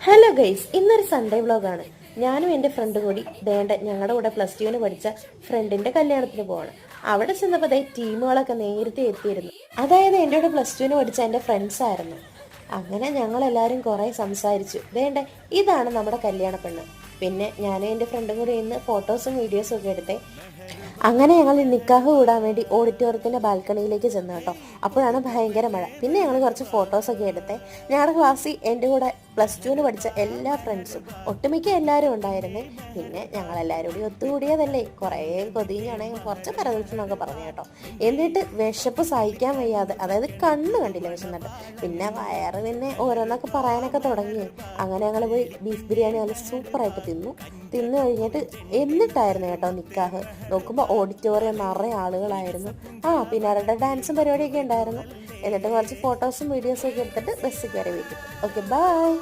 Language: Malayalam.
ഹലോ ഗൈസ് ഇന്നൊരു സൺഡേ വ്ളോഗാണ് ഞാനും എന്റെ ഫ്രണ്ട് കൂടി വേണ്ട ഞങ്ങളുടെ കൂടെ പ്ലസ് ടുവിന് പഠിച്ച ഫ്രണ്ടിന്റെ കല്യാണത്തിന് പോവാണ്. അവിടെ ചെന്നപ്പോൾ അതായത് ടീമുകളൊക്കെ നേരത്തെ എത്തിയിരുന്നു. അതായത് എന്റെ കൂടെ പ്ലസ് ടുവിന് പഠിച്ച എന്റെ ഫ്രണ്ട്സ് ആയിരുന്നു. അങ്ങനെ ഞങ്ങൾ എല്ലാവരും കുറേ സംസാരിച്ചു. വേണ്ട ഇതാണ് നമ്മുടെ കല്യാണ പെണ്ണ്. പിന്നെ ഞാനും എന്റെ ഫ്രണ്ടും കൂടി ഇന്ന് ഫോട്ടോസും വീഡിയോസും ഒക്കെ എടുത്തേ. അങ്ങനെ ഞങ്ങൾ നിക്കാഹ് കൂടാൻ വേണ്ടി ഓഡിറ്റോറിയത്തിന്റെ ബാൽക്കണിയിലേക്ക് ചെന്നു കേട്ടോ. അപ്പോഴാണ് ഭയങ്കര മഴ. പിന്നെ ഞങ്ങൾ കുറച്ച് ഫോട്ടോസൊക്കെ എടുത്തേ. ഞങ്ങളുടെ ക്ലാസ്സിൽ എന്റെ കൂടെ പ്ലസ് ടുവിന് പഠിച്ച എല്ലാ ഫ്രണ്ട്സും ഒട്ടുമിക്ക എല്ലാവരും ഉണ്ടായിരുന്നു. പിന്നെ ഞങ്ങളെല്ലാവരും കൂടി ഒത്തുകൂടിയതല്ലേ. കുറേ കൊതിഞ്ഞാണെങ്കിൽ കുറച്ച് പരദൂഷണമൊക്കെ പറഞ്ഞു കേട്ടോ. എന്നിട്ട് വിശപ്പ് സഹിക്കാൻ വയ്യാതെ അതായത് കണ്ണ് കണ്ടില്ല വിശന്നിട്ട്. പിന്നെ വയറ് പിന്നെ ഓരോന്നൊക്കെ പറയാനൊക്കെ തുടങ്ങി. അങ്ങനെ ഞങ്ങൾ പോയി ബീഫ് ബിരിയാണി നല്ല സൂപ്പറായിട്ട് തിന്നു. തിന്നു കഴിഞ്ഞിട്ട് എന്നിട്ടായിരുന്നു കേട്ടോ നിക്കാഹ്. നോക്കുമ്പോൾ ഓഡിറ്റോറിയം നിറയെ ആളുകളായിരുന്നു. ആ പിന്നെ അവരുടെ ഡാൻസും പരിപാടിയൊക്കെ ഉണ്ടായിരുന്നു. എന്നിട്ട് കുറച്ച് ഫോട്ടോസും വീഡിയോസും ഒക്കെ എടുത്തിട്ട് ബസ് കയറി വീട്ടിൽ. Okay bye